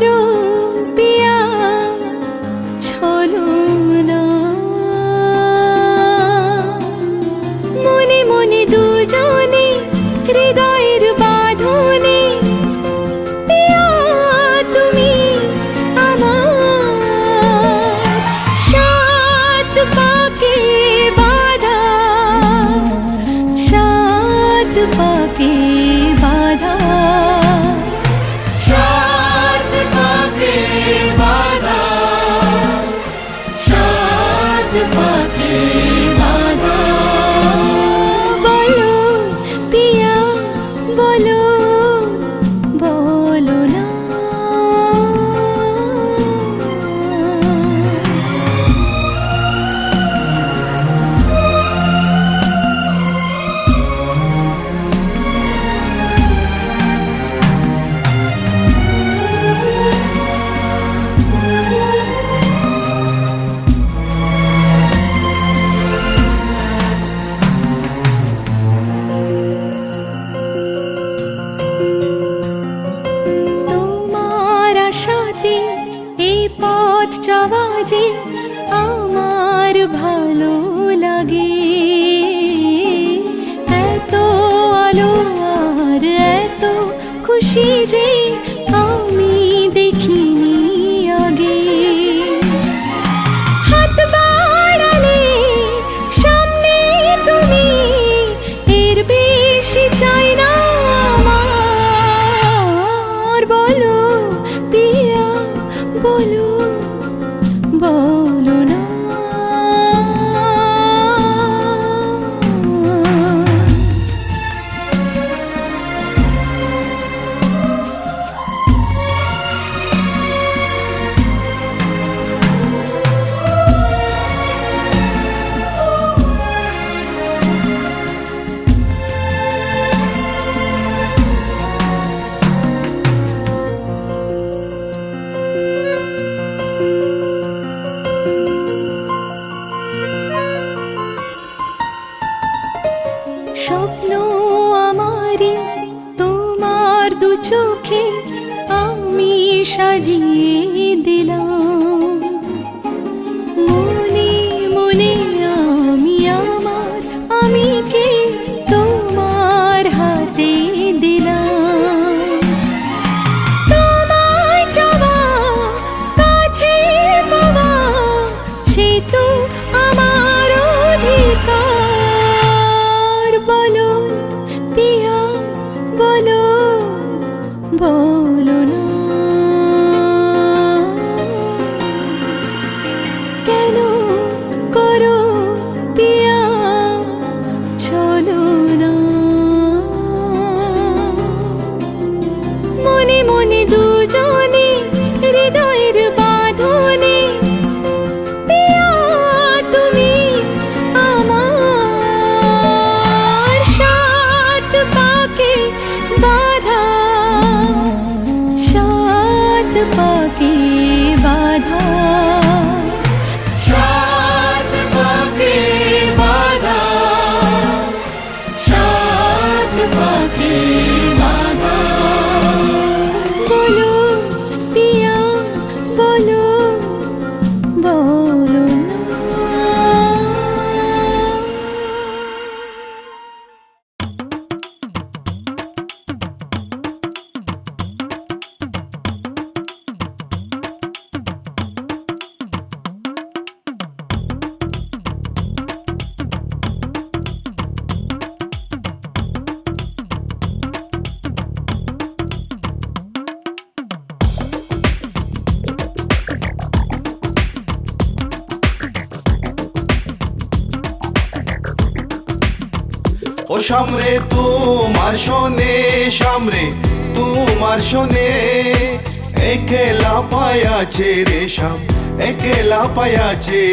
lloro পাখি আমি সাজিয়ে দিলাম। শোনে সামরে, তোমার শোনে। একেলা পায়া রে শ্যাম একেলা পায়া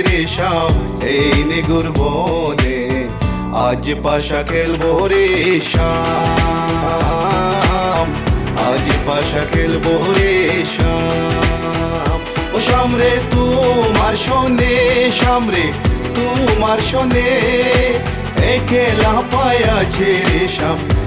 রে শ্যাম এই নিগুর বনে আজ পাশা খেলব রে শ্যাম আজ পাশা খেলব রে শ্যাম ও সামরে, তোমার শোনে সামরে, তোমার শোনে। একেলা পায়া রে শ্যাম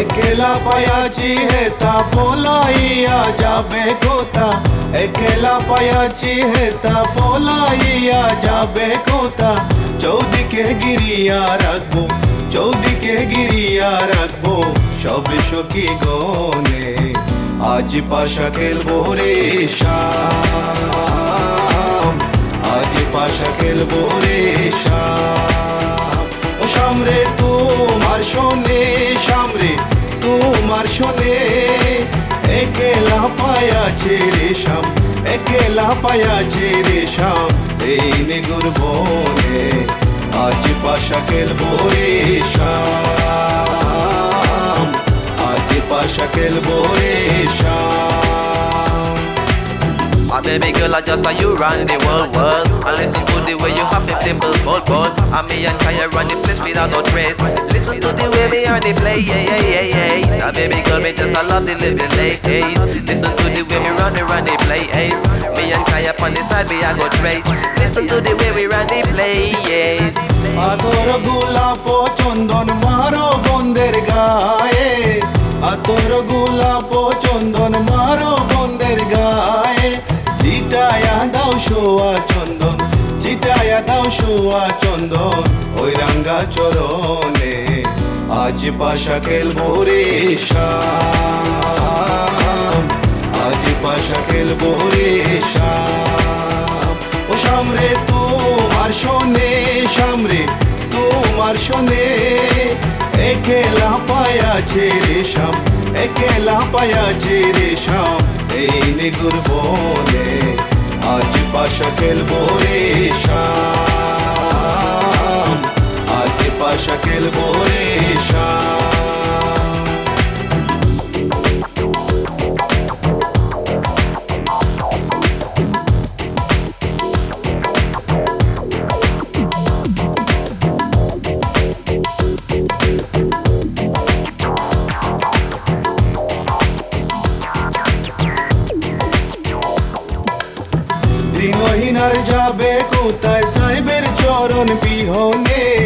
একেলা পায়াছি হেতা পলাইয়া যাবে কোথা? একেলা পায়াছি হেতা পলাইয়া যাবে কোথা? চৌদিকে গিরিয়া রাখব, চৌদিকে গিরিয়া রাখব সবে সখী গনে আজ পাশা খেলব রে শাম আজ পাশা খেলব রে শাম ও সামরে শোনে সামরে তোমার শোনে। একেলা পায়া ছেড়ে সাম একেলা পায়া ছেড়ে সাম এই নেগুর বনে আজ পাশা খেলব রে শাম আজ পাশা খেলব রে baby girl, I just saw you run the world, world. I listen to the way you hop it, dimple, bold, bold. And me and Kaya run the place without no trace. Listen to the way we on the play, yeah, yeah, yeah, yeah. My baby girl, me just I love the living late days. Listen to the way we run the run the play, ace. Me and Kaya on the side, we I go trace. Listen to the way we run the play, yes. আতর গোলাপ চন্দন মারো বন্দের গায়ে আতর গোলাপ চন্দন মারো বন্দের গায়ে চিটায়া দাও শোয়া চন্দন চিটায়া দাও শোয়া চন্দন ওই রাঙ্গা চরণে আজ পাশা খেলব রে আজ পাশা খেলব রে ও সামরে তোমার শোনে সামরে তোমার শোনে একেলা পায়াছে রে শাম একেলা পায়াছে রে শাম এই নিগুর বনে আজ পাশা খেলব রে শাম। আজ পাশা খেলব রে চরণ বিহনে।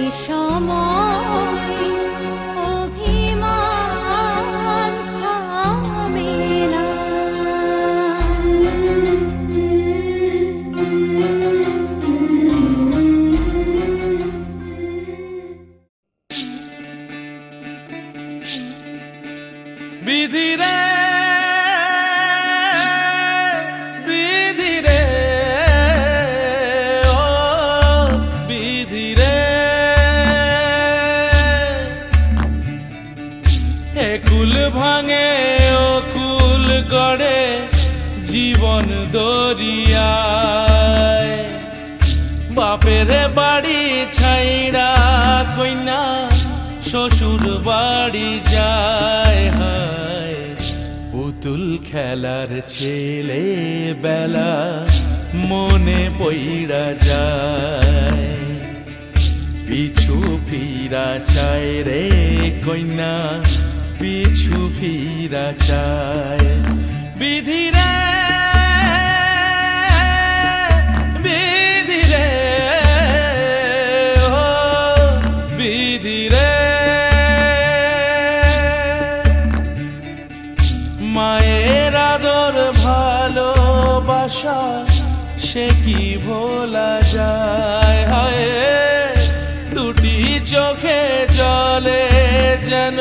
এ বাড়ি যায়, হায়। পুতুল খেলার ছেলে বেলা মনে পইরা যায়। পিছু ফিরা চায় রে কইনা, পিছু ফিরা চায়। বিধি সে কি ভোলা যায়? হায় দুটি চোখে জলে যেন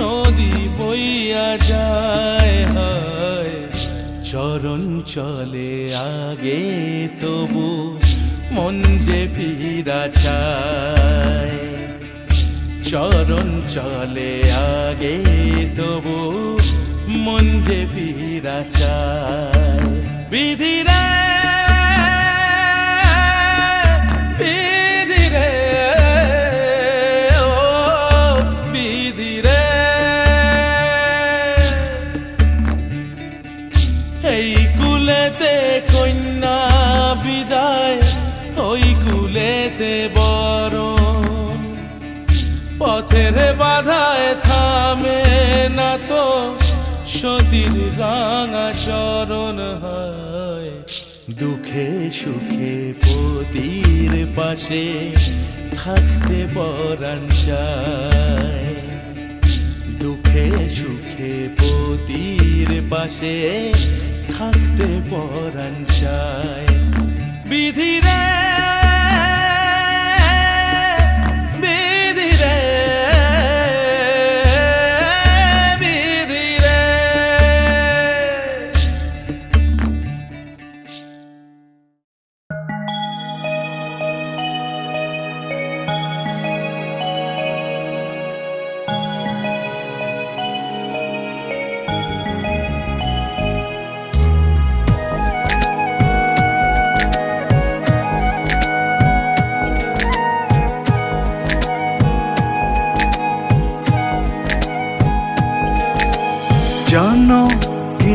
নদী বইয়া যায়। হায়, চরণ চলে আগে তবু মন যে ফিরা চায়। চরণ চলে আগে তবু মন যে ফিরা চায়। বিধি সতীর রাঙা চরণ হয়। দুঃখে সুখে পতির পাশে থাকতে পরাণ দুঃখে সুখে পতির পাশে থাকতে পরাণ চায়। বিধি কি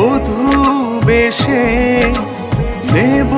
বধূ বেশে নেব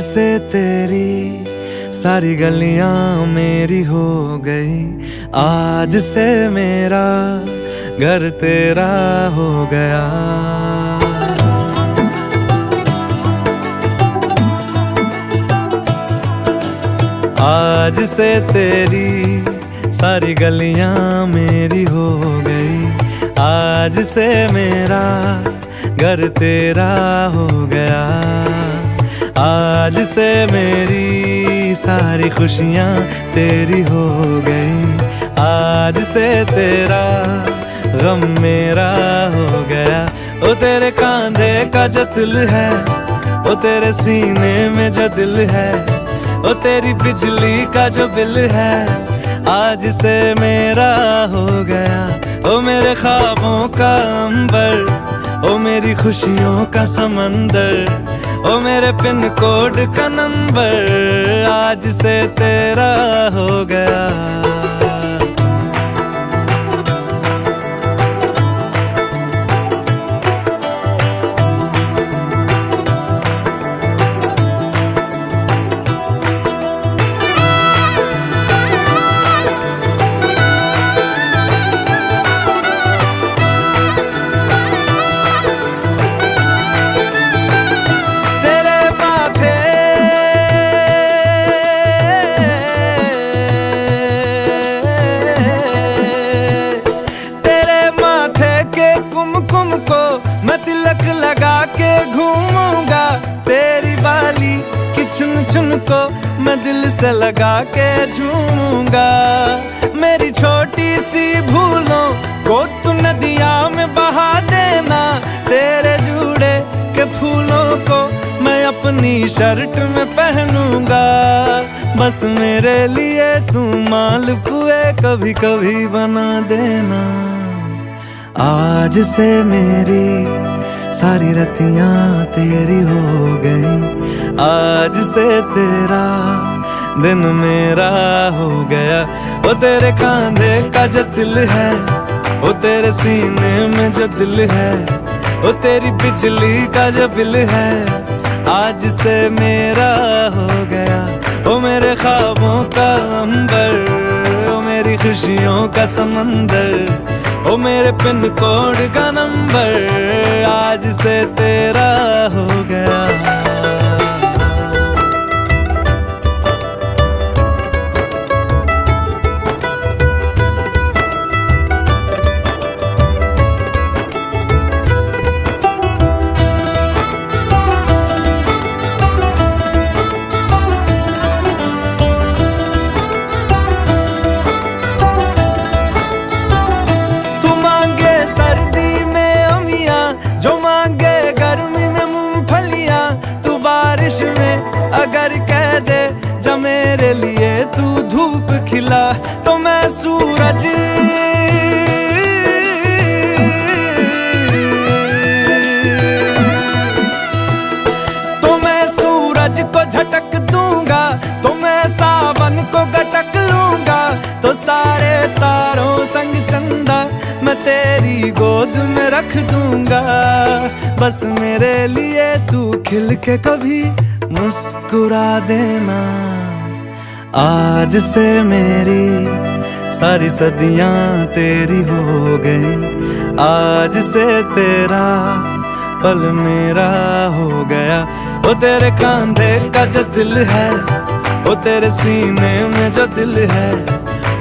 से तेरी सारी गलियाँ मेरी हो गई। आज से मेरा घर तेरा हो गया। आज से तेरी सारी गलियाँ मेरी हो गई। आज से मेरा घर तेरा हो गया। आज से मेरी सारी खुशियाँ तेरी हो गई। आज से तेरा गम मेरा हो गया। ओ तेरे कांधे का जो दिल है, ओ तेरे सीने में जो दिल है, ओ तेरी बिजली का जो बिल है, आज से मेरा हो गया। ओ मेरे ख्वाबों का अंबर, ओ मेरी खुशियों का समंदर ओ मेरे पिन कोड का नंबर आज से तेरा हो गया। से लगा के झूमूँगा। मेरी छोटी सी भूलों को तू नदिया में बहा देना। तेरे जूड़े के फूलों को मैं अपनी शर्ट में पहनूँगा। बस मेरे लिए तू माल पुए कभी कभी बना देना। आज से मेरी सारी रतियाँ तेरी हो गई। आज से तेरा दिन मेरा हो गया। वो तेरे कांधे का जो दिल है वो तेरे सीने में जो दिल है वो तेरी बिजली का जो बिल है, आज से मेरा हो गया। वो मेरे ख्वाबों का अंबर वो मेरी खुशियों का समंदर वो मेरे पिन कोड का नंबर, आज से तेरा हो गया। गोद में रख दूँगा। बस मेरे लिए तू खिल के कभी मुस्कुरा देना। आज से मेरी सारी सदियाँ तेरी हो गई। आज से तेरा पल मेरा हो गया। वो तेरे कांधे का जो दिल है वो तेरे सीने में जो दिल है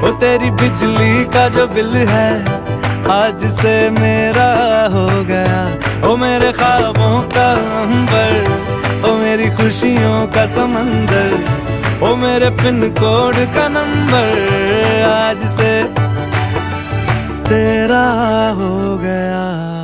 वो तेरी बिजली का जो बिल है आज से मेरा हो गया। ओ मेरे ख्वाबों का अंबर, ओ मेरी खुशियों का समंदर, ओ मेरे पिन कोड का नंबर। आज से तेरा हो गया।